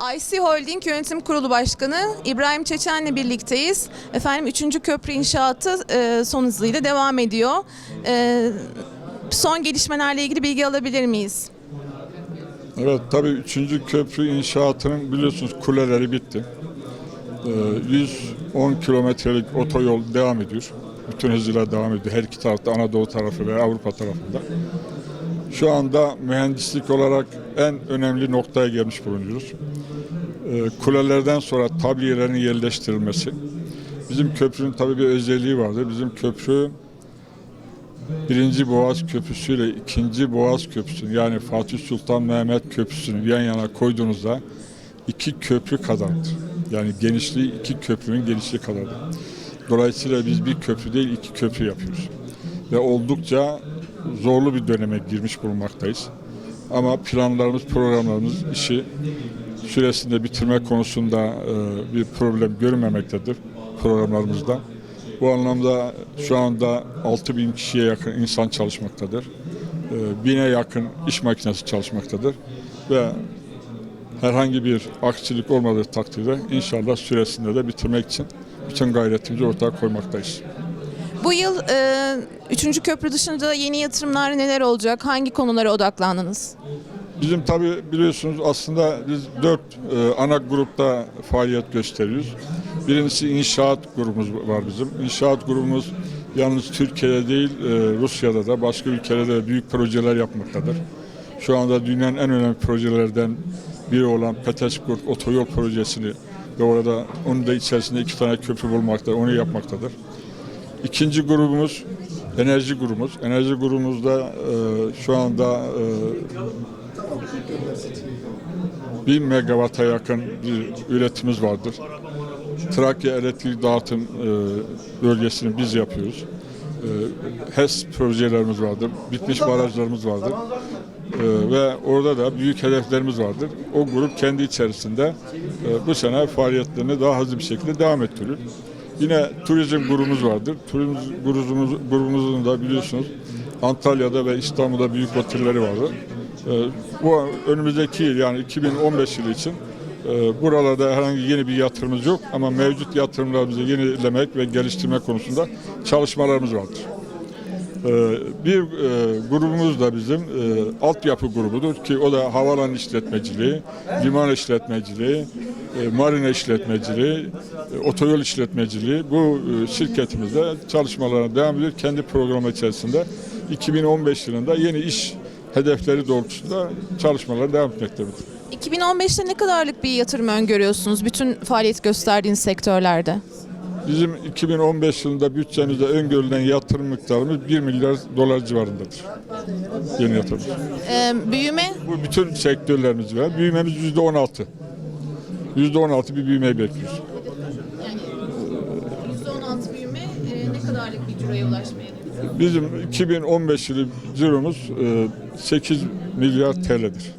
IC Holding Yönetim Kurulu Başkanı İbrahim Çeçen'le birlikteyiz. Efendim 3. köprü inşaatı e, son hızıyla devam ediyor. E, son gelişmelerle ilgili bilgi alabilir miyiz? Evet tabii 3. köprü inşaatının biliyorsunuz kuleleri bitti. Ee, 110 kilometrelik otoyol devam ediyor. Bütün hızıyla devam ediyor. Her iki tarafta Anadolu tarafı ve Avrupa tarafında. Şu anda mühendislik olarak en önemli noktaya gelmiş bulunuyoruz. Ee, kulelerden sonra tabliyelerin yerleştirilmesi. Bizim köprünün tabii bir özelliği vardır. Bizim köprü Birinci Boğaz Köprüsü ile ikinci Boğaz Köprüsü'nü yani Fatih Sultan Mehmet Köprüsü'nü yan yana koyduğunuzda iki köprü kadardır. Yani genişliği iki köprünün genişliği kadardır. Dolayısıyla biz bir köprü değil iki köprü yapıyoruz. Ve oldukça zorlu bir döneme girmiş bulunmaktayız. Ama planlarımız, programlarımız işi süresinde bitirme konusunda e, bir problem görünmemektedir programlarımızda. Bu anlamda şu anda 6 bin kişiye yakın insan çalışmaktadır. E, Bine yakın iş makinesi çalışmaktadır. Ve herhangi bir aksilik olmadığı takdirde inşallah süresinde de bitirmek için bütün gayretimizi ortaya koymaktayız. Bu yıl 3. köprü dışında yeni yatırımlar neler olacak? Hangi konulara odaklandınız? Bizim tabi biliyorsunuz aslında biz dört e, ana grupta faaliyet gösteriyoruz. Birincisi inşaat grubumuz var bizim. İnşaat grubumuz yalnız Türkiye'de değil e, Rusya'da da başka ülkelerde de büyük projeler yapmaktadır. Şu anda dünyanın en önemli projelerden biri olan Petersburg otoyol projesini ve orada onun da içerisinde iki tane köprü bulmakta, onu yapmaktadır. İkinci grubumuz enerji grubumuz. Enerji grubumuzda e, şu anda e, 1000 megawata yakın bir üretimimiz vardır. Trakya elektrik dağıtım e, bölgesini biz yapıyoruz. E, HES projelerimiz vardır, bitmiş barajlarımız vardır. E, ve orada da büyük hedeflerimiz vardır. O grup kendi içerisinde e, bu sene faaliyetlerini daha hızlı bir şekilde devam ettiriyor. Yine turizm grubumuz vardır. Turizm grubumuz, grubumuzun da biliyorsunuz Antalya'da ve İstanbul'da büyük otelleri vardır. Ee, Bu önümüzdeki yıl yani 2015 yılı için e, buralarda herhangi yeni bir yatırımımız yok ama mevcut yatırımlarımızı yenilemek ve geliştirme konusunda çalışmalarımız vardır. Ee, Bir e, grubumuz da bizim e, altyapı grubudur ki o da havalan işletmeciliği, liman işletmeciliği, marina işletmeciliği, otoyol işletmeciliği bu şirketimizde çalışmalarına devam ediyor. Kendi programı içerisinde 2015 yılında yeni iş hedefleri doğrultusunda çalışmalar devam etmektedir. 2015'te ne kadarlık bir yatırım öngörüyorsunuz bütün faaliyet gösterdiğiniz sektörlerde? Bizim 2015 yılında bütçemizde öngörülen yatırım miktarımız 1 milyar dolar civarındadır. Yeni yatırım. E, büyüme Bu bütün sektörlerimiz var. Büyümemiz yüzde 16. Yüzde 16 bir büyümeyi bekliyoruz. %16 büyüme ne kadarlık bir ciroya ulaşmaya Bizim 2015 yılı ciromuz e, 8 milyar TL'dir.